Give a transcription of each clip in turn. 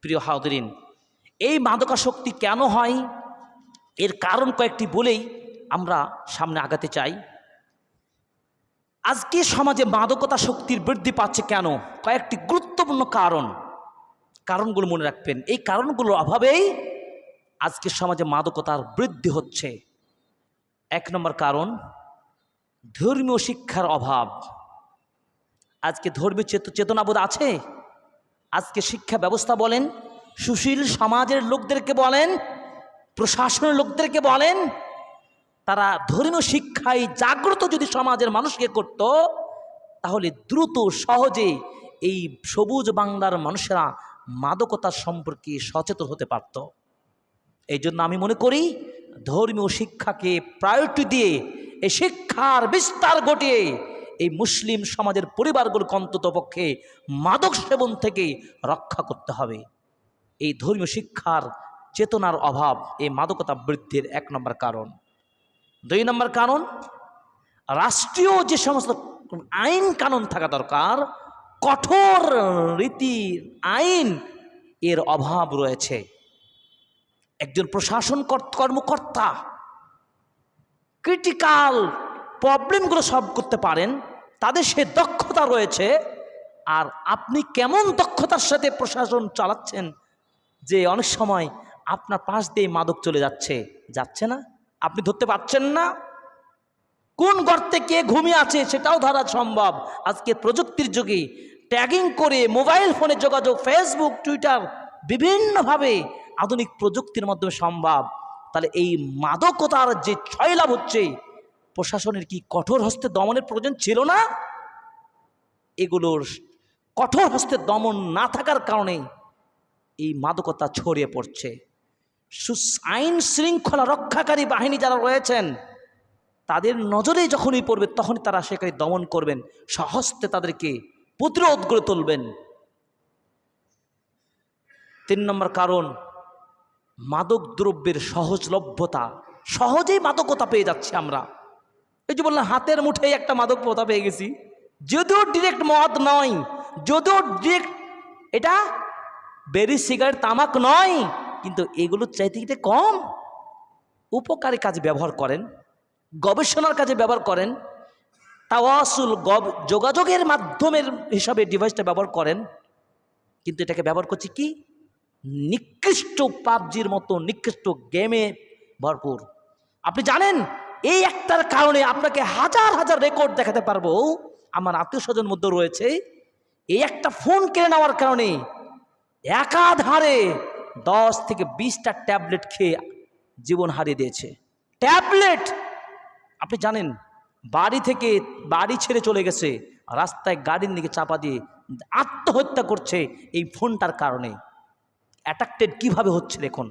প্রিয় হাউদরিন এই মাদকাসক্তি কেন হয়? এর কারণ কয়েকটি বলেই আমরা সামনে আগাতে চাই। আজকে সমাজে মাদকতা শক্তির বৃদ্ধি পাচ্ছে কেন? কয়েকটি গুরুত্বপূর্ণ কারণ। কারণগুলো মনে রাখবেন। এই কারণগুলোর অভাবেই আজকে সমাজে মাদকতার বৃদ্ধি হচ্ছে। এক নম্বর কারণ, ধর্মীয় শিক্ষার অভাব। আজকে ধর্মীয় চেত চেতনাবোধ আছে? আজকে শিক্ষা ব্যবস্থা বলেন, সুশীল সমাজের লোকদেরকে বলেন, প্রশাসনের লোকদেরকে বলেন, তারা ধর্মীয় শিক্ষায় জাগ্রত যদি সমাজের মানুষকে করত, তাহলে দ্রুত, সহজে এই সবুজ বাংলার মানুষেরা মাদকতার সম্পর্কে সচেতন হতে পারত। এই জন্য আমি মনে করি, ধর্মীয় শিক্ষাকে প্রায়োরিটি দিয়ে, এই শিক্ষার বিস্তার ঘটিয়ে এই মুসলিম সমাজের পরিবারগুলোকে অন্তত পক্ষে মাদক সেবন থেকে রক্ষা করতে হবে। এই ধর্মীয় শিক্ষার চেতনার অভাব এই মাদকতা বৃদ্ধির এক নম্বর কারণ। দুই নম্বর কারণ, রাষ্ট্রীয় যে সমস্ত আইন কানুন থাকা দরকার, কঠোর রীতি, আইন এর অভাব রয়েছে। একজন প্রশাসন কর- কর্মকর্তা ক্রিটিক্যাল প্রবলেমগুলো সলভ করতে পারেন, তাদের সে দক্ষতা রয়েছে, আর আপনি কেমন দক্ষতার সাথে প্রশাসন চালাচ্ছেন যে অনেক সময় আপনার পাশ দিয়ে মাদক চলে যাচ্ছে যাচ্ছে না? আপনি ধরতে পারছেন না? কোন গর্তে কে ঘুমিয়ে আছে সেটাও ধরা সম্ভব। আজকে প্রযুক্তির যুগে ট্যাগিং করে মোবাইল ফোনে যোগাযোগ, ফেসবুক, টুইটার বিভিন্নভাবে আধুনিক প্রযুক্তির মাধ্যমে সম্ভব। তাহলে এই মাদকতার যে ছয়লাভ হচ্ছে প্রশাসনের কি কঠোর হস্তে দমনের প্রয়োজন ছিল না? এগুলোর কঠোর হস্তে দমন না থাকার কারণে এই মাদকতা ছড়িয়ে পড়ছে। আইন শৃঙ্খলা রক্ষাকারী বাহিনী যারা রয়েছেন, তাদের নজরে যখনই পড়বে তখনই তারা সেখানে দমন করবেন, সহস্তে তাদেরকে প্রতিরোধ করে তুলবেন। তিন নম্বর কারণ, মাদক দ্রব্যের সহজলভ্যতা। সহজেই মাদকতা পেয়ে যাচ্ছি আমরা। এই যে বললাম, হাতের মুঠেই একটা মাদক পতা পেয়ে গেছি। যদিও ডিরেক্ট মদ নয়, যদিও ডিরেক্ট এটা বেরি সিগারেট তামাক নয়, কিন্তু এগুলোর চাইতে কম। উপকারী কাজে ব্যবহার করেন, গবেষণার কাজে ব্যবহার করেন, তাওয়াসুল, গব, যোগাযোগের মাধ্যমের হিসাবে ডিভাইসটা ব্যবহার করেন, কিন্তু এটাকে ব্যবহার করছে কি? নিকৃষ্ট পাবজির মতো, নিকৃষ্ট গেমে ভরপুর। আপনি জানেন এই একটার কারণে আপনাকে হাজার হাজার রেকর্ড দেখাতে পারব। আমার আত্মীয় স্বজন মধ্যে রয়েছে। এই একটা ফোন কিনে নেওয়ার কারণে একাধারে দশ থেকে বিশটা ট্যাবলেট খেয়ে জীবন হারিয়ে দিয়েছে। ট্যাবলেট আপনি জানেন, বাড়ি থেকে বাড়ি ছেড়ে চলে গেছে, রাস্তায় গাড়ির দিকে চাপা দিয়ে আত্মহত্যা করছে এই ফোনটার কারণে। অ্যাট্রাক্টেড কীভাবে হচ্ছে দেখুন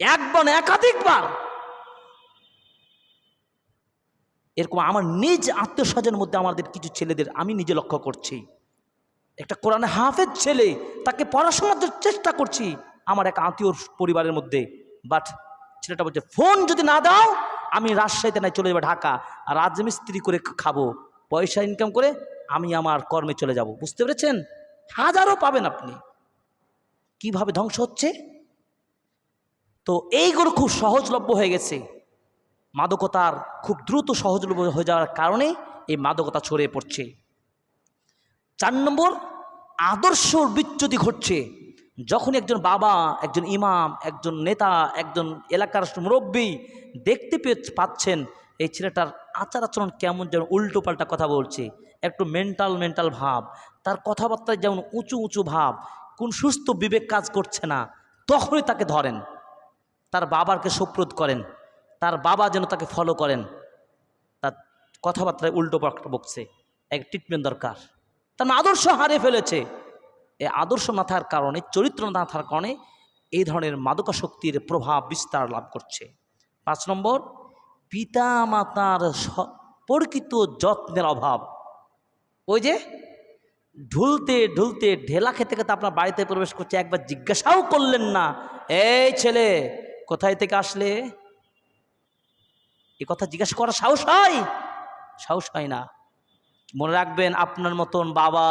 একবার একাধিকবার! এরকম আমার নিজ আত্মীয় স্বজনের মধ্যে আমাদের কিছু ছেলেদের আমি নিজে লক্ষ্য করছি। একটা কোরআনে হাফেজ ছেলে, তাকে পড়াশোনার চেষ্টা করছি আমার এক আত্মীয় পরিবারের মধ্যে। বাট ছেলেটা বলছে, ফোন যদি না দাও, আমি রাজশাহীতে নাই, চলে যাব ঢাকা। আর রাজমিস্ত্রি করে খাব। পয়সা ইনকাম করে আমি আমার কর্মে চলে যাব। বুঝতে পেরেছেন? হাজারও পাবেন আপনি। কীভাবে ধ্বংস হচ্ছে? তো এইগুলো খুব সহজলভ্য হয়ে গেছে। মাদকতার খুব দ্রুত সহজলভ্য হয়ে যাওয়ার কারণে এই মাদকতা ছড়িয়ে পড়ছে। চার নম্বর, আদর্শ বিচ্যুতি ঘটছে। যখন একজন বাবা, একজন ইমাম, একজন নেতা, একজন এলাকার মুরব্বী দেখতে পাচ্ছেন এই ছেলেটার আচার আচরণ কেমন যেন উল্টো পাল্টা কথা বলছে, একটু মেন্টাল মেন্টাল ভাব, তার কথাবার্তায় যেমন উঁচু উঁচু ভাব, কোন সুস্থ বিবেক কাজ করছে না, তখনই তাকে ধরেন। তার বাবারকে সুপ্রত করেন। তার বাবা যেন তাকে ফলো করেন। তার কথাবার্তায় উল্টো বকছে। এক ট্রিটমেন্ট দরকার। তার না আদর্শ হারিয়ে ফেলেছে। এই আদর্শ না থাকার কারণে, চরিত্র না থাকার কারণে এই ধরনের মাদকাশক্তির প্রভাব বিস্তার লাভ করছে। পাঁচ নম্বর পিতা মাতার প্রকৃত যত্নের অভাব। ওই যে, ঢুলতে ঢুলতে ঢেলা খেতে খেতে আপনার বাড়িতে প্রবেশ করছে, একবার জিজ্ঞাসাও করলেন না, এই ছেলে, কোথায় থেকে আসলে? এ কথা জিজ্ঞাসা করা সাহস হয়? সাহস হয় না। মনে রাখবেন আপনার মতন বাবা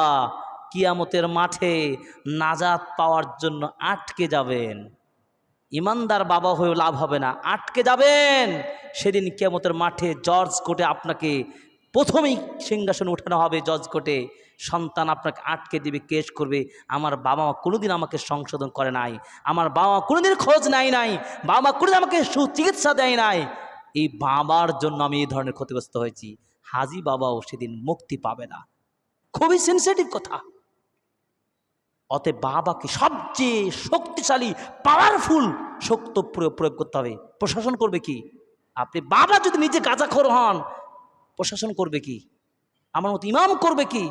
কিয়ামতের মাঠে নাজাত পাওয়ার জন্য আটকে যাবেন। ইমানদার বাবা হয়েও লাভ হবে না। আটকে যাবেন। সেদিন কিয়ামতের মাঠে জর্জ কোর্টে আপনাকে প্রথমেই সিংহাসনে উঠানো হবে জজ কোর্টে। সন্তান আপনাকে আটকে দিবে, কেস করবে। আমার বাবা মা কোনোদিন আমাকে সংশোধন করে নাই। আমার বাবা মা কোনোদিন খোঁজ নেয় নাই। বাবা কোনোদিন আমাকে সুচিকিৎসা দেয় নাই। এই বাবার জন্য আমি এই ধরনের ক্ষতিগ্রস্ত হয়েছি। হাজি বাবাও সেদিন মুক্তি পাবে না। খুবই সেন্সিটিভ কথা। অতএব বাবাকে সবচেয়ে শক্তিশালী পাওয়ারফুল শক্ত প্রয়োগ প্রয়োগ করতে হবে। প্রশাসন করবে কি? আপনি বাবা যদি নিজে গাঁজাখোর হন, প্রশাসন করবে কি? আমার মতো ইমাম করবে কি?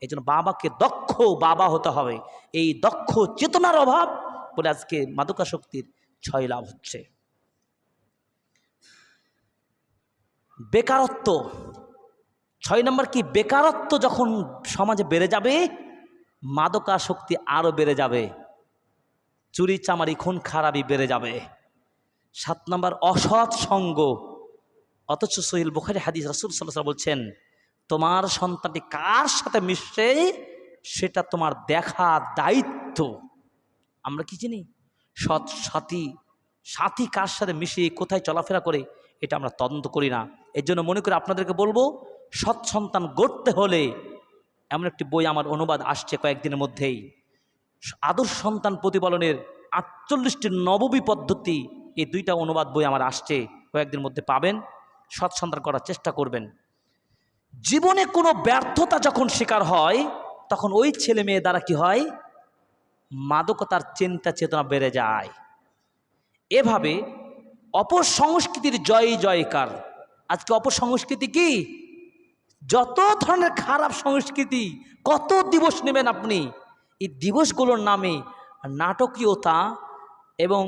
এই জন্য বাবাকে দক্ষ বাবা হতে হবে। এই দক্ষ চেতনার অভাব বলে আজকে মাদকাশক্তির ছয় লাভ হচ্ছে। বেকারত্ব। ছয় নম্বর কি? বেকারত্ব যখন সমাজে বেড়ে যাবে মাদকাশক্তি আরও বেড়ে যাবে। চুরি, চামারি, খুন, খারাপি বেড়ে যাবে। সাত নম্বর, অসৎ সঙ্গ। অথচ সহিল বুখারি হাদিস রসুল সাল্লাহ বলছেন, তোমার সন্তানটি কার সাথে মিশছে, সেটা তোমার দেখা দায়িত্ব। আমরা কি চিনি? সৎ সাথী সাথী কার সাথে মিশে, কোথায় চলাফেরা করে, এটা আমরা তদন্ত করি না। এর জন্য মনে করে আপনাদেরকে বলব, সৎ সন্তান গড়তে হলে এমন একটি বই আমার অনুবাদ আসছে কয়েকদিনের মধ্যেই। আদর্শ সন্তান প্রতিপালনের আটচল্লিশটি নববী পদ্ধতি, এই দুইটা অনুবাদ বই আমার আসছে, কয়েকদিনের মধ্যে পাবেন, সৎ সন্তান করার চেষ্টা করবেন। জীবনে কোনো ব্যর্থতা যখন শিকার হয়, তখন ওই ছেলে মেয়ে দ্বারা কি হয়? মাদকতার চিন্তা চেতনা বেড়ে যায়। এভাবে অপসংস্কৃতির জয় জয়কার আজকে অপসংস্কৃতি কি? যত ধরনের খারাপ সংস্কৃতি, কত দিবস নেবেন আপনি, এই দিবসগুলোর নামে নাটকীয়তা এবং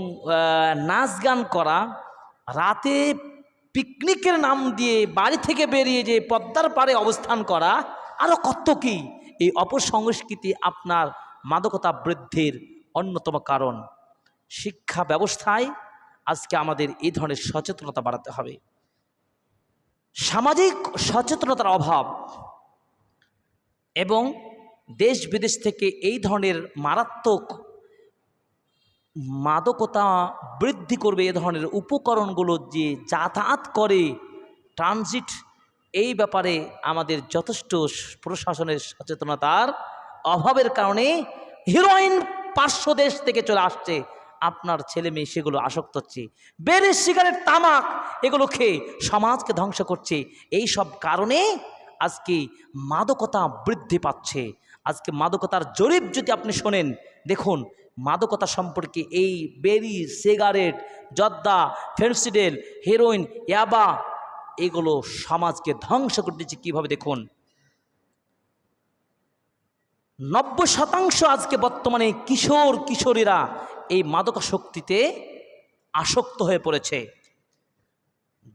নাচ গান করা, রাতে পিকনিকের নাম দিয়ে বাড়ি থেকে বেরিয়ে যে পদ্মার পাড়ে অবস্থান করা আরও কত কি? এই অপসংস্কৃতি আপনার মাদকতা বৃদ্ধির অন্যতম কারণ। শিক্ষা ব্যবস্থায় আজকে আমাদের এই ধরনের সচেতনতা বাড়াতে হবে। সামাজিক সচেতনতার অভাব এবং দেশ বিদেশ থেকে এই ধরনের মারাত্মক মাদকতা বৃদ্ধি করবে, এ ধরনের উপকরণগুলো যে যাতায়াত করে ট্রানজিট এই ব্যাপারে আমাদের যথেষ্ট প্রশাসনের সচেতনতার অভাবের কারণে হিরোইন পার্শ্ব দেশ থেকে চলে আসছে। আপনার ছেলে মেয়ে সেগুলো আসক্ত হচ্ছে। বেড়ে সিগারেট তামাক, এগুলো খেয়ে সমাজকে ধ্বংস করছে। এই সব কারণে আজকে মাদকতা বৃদ্ধি পাচ্ছে। আজকে মাদকতার জরিপ যদি আপনি শোনেন, দেখুন, মাদকতা সম্পর্কে এই বেরি সিগারেট, জর্দা, ফেন্সিডেল, হেরোইন, ইয়াবা, এগুলো সমাজকে ধ্বংস করে দিচ্ছে কীভাবে দেখুন? নব্বই শতাংশ আজকে বর্তমানে কিশোর কিশোরীরা এই মাদকাসক্তিতে আসক্ত হয়ে পড়েছে।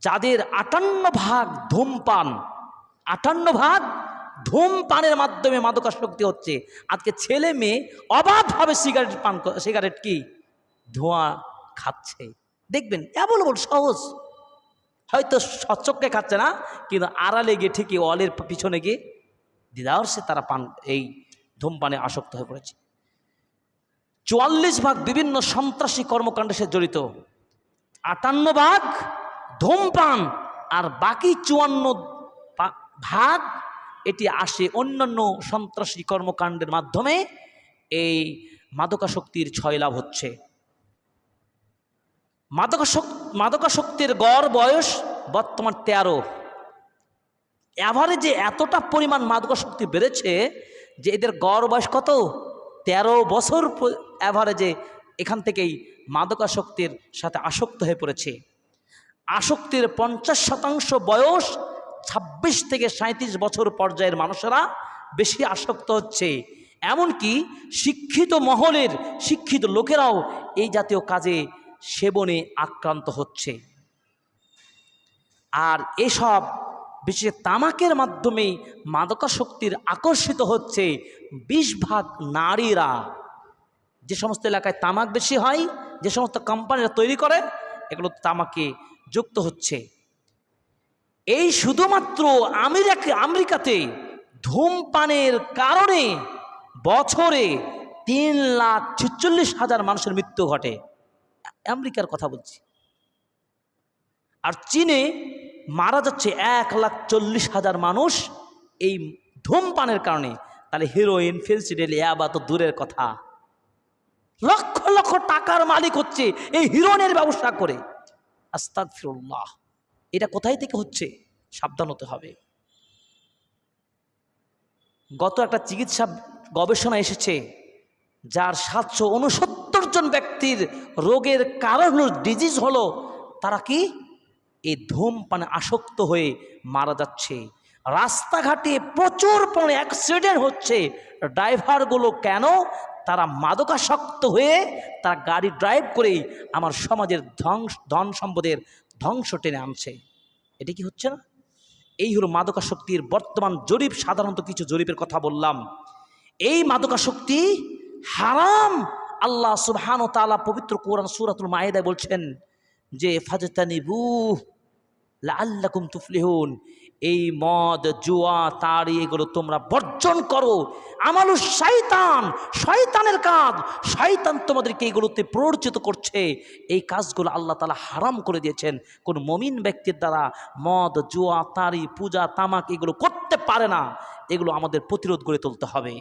যাদের আটান্ন ভাগ ধূমপান, আটান্ন ভাগ ধূমপানের মাধ্যমে মাদকাসক্তি হচ্ছে। আজকে ছেলে মেয়ে অবাধভাবে সিগারেট পান সিগারেট কি? ধোঁয়া খাচ্ছে। দেখবেন, অ্যাভেলেবল, সহজ। হয়তো সচক্ষে খাচ্ছে না, কিন্তু আড়ালে গিয়ে ঠিকই অলের পিছনে গিয়ে দিদার সে তারা পান, এই ধূমপানে আসক্ত হয়ে পড়েছে। চুয়াল্লিশ ভাগ বিভিন্ন সন্ত্রাসী কর্মকাণ্ডে সে জড়িত। আটান্ন ভাগ ধূমপান আর বাকি চুয়ান্ন ভাগ এটি আসে অন্যান্য সন্ত্রাসী কর্মকাণ্ডের মাধ্যমে। এই মাদকাশক্তির ছয় লাভ হচ্ছে। মাদকাশক মাদকাশক্তির গড় বয়স বর্তমান তেরো। অ্যাভারেজে এতটা পরিমাণ মাদকাশক্তি বেড়েছে যে এদের গড় বয়স কত? তেরো বছর অ্যাভারেজে এখান থেকেই মাদকাশক্তির সাথে আসক্ত হয়ে পড়েছে। আসক্তির পঞ্চাশ শতাংশ বয়স ২৬ থেকে সাঁত্রিশ বছর পর্যায়ের মানুষেরা বেশি আসক্ত হচ্ছে। এমনকি শিক্ষিত মহলের শিক্ষিত লোকেরাও এই জাতীয় কাজে সেবনে আক্রান্ত হচ্ছে। আর এসব বিশেষ তামাকের মাধ্যমেই মাদকাশক্তির আকর্ষিত হচ্ছে বিশ ভাগ নারীরা। যে সমস্ত এলাকায় তামাক বেশি হয়, যে সমস্ত কোম্পানিরা তৈরি করে, এগুলো তামাকে যুক্ত হচ্ছে। এই শুধুমাত্র আমেরিকা আমেরিকাতে ধূমপানের কারণে বছরে তিন লাখ ছেচল্লিশ হাজার মানুষের মৃত্যু ঘটে। আমেরিকার কথা বলছি। আর চীনে মারা যাচ্ছে এক লাখ চল্লিশ হাজার মানুষ এই ধূমপানের কারণে। তাহলে হিরোইন ফেন্সিডেল ইয়াবা তো দূরের কথা। লক্ষ লক্ষ টাকার মালিক হচ্ছে এই হিরোইনের ব্যবসা করে। আস্তাক ফিরুল্লাহ এটা কোথায় থেকে হচ্ছে? সাবধান হতে হবে। গত একটা চিকিৎসা গবেষণা এসেছে, যার সাতশো উনসত্তর জন ব্যক্তির রোগের কারণ ডিজিজ হলো, তারা কি এই ধূমপানে আসক্ত হয়ে মারা যাচ্ছে। রাস্তাঘাটে প্রচুর পরিমাণে অ্যাক্সিডেন্ট হচ্ছে। ড্রাইভারগুলো কেন? তারা মাদকাসক্ত হয়ে তারা গাড়ি ড্রাইভ করেই আমার সমাজের ধ্বংস, ধন সম্পদের ধ্বংস টেনে আনছে। এটা কি হচ্ছে না? এই হলো মাদকাসক্তির বর্তমান জরিপ। সাধারণত কিছু জরিপের কথা বললাম। এই মাদকাসক্তি হারাম। আল্লাহ সুবহান তালা পবিত্র কোরআন সুরাতুল মায়েদায় বলছেন যে ফাজতানিবু লাল্লাকুম তুফলিহুন। এই মদ, জুয়া, তাড়ি, এগুলো তোমরা বর্জন করো। আমালু শয়তান, শয়তানের কাজ। শয়তান তোমাদেরকে এগুলোতে প্ররোচিত করছে। এই কাজগুলো আল্লাহ তালা হারাম করে দিয়েছেন। কোন মমিন ব্যক্তির দ্বারা মদ, জুয়া, তাড়ি, পূজা, তামাক এগুলো করতে পারে না। এগুলো আমাদের প্রতিরোধ গড়ে তুলতে হবে।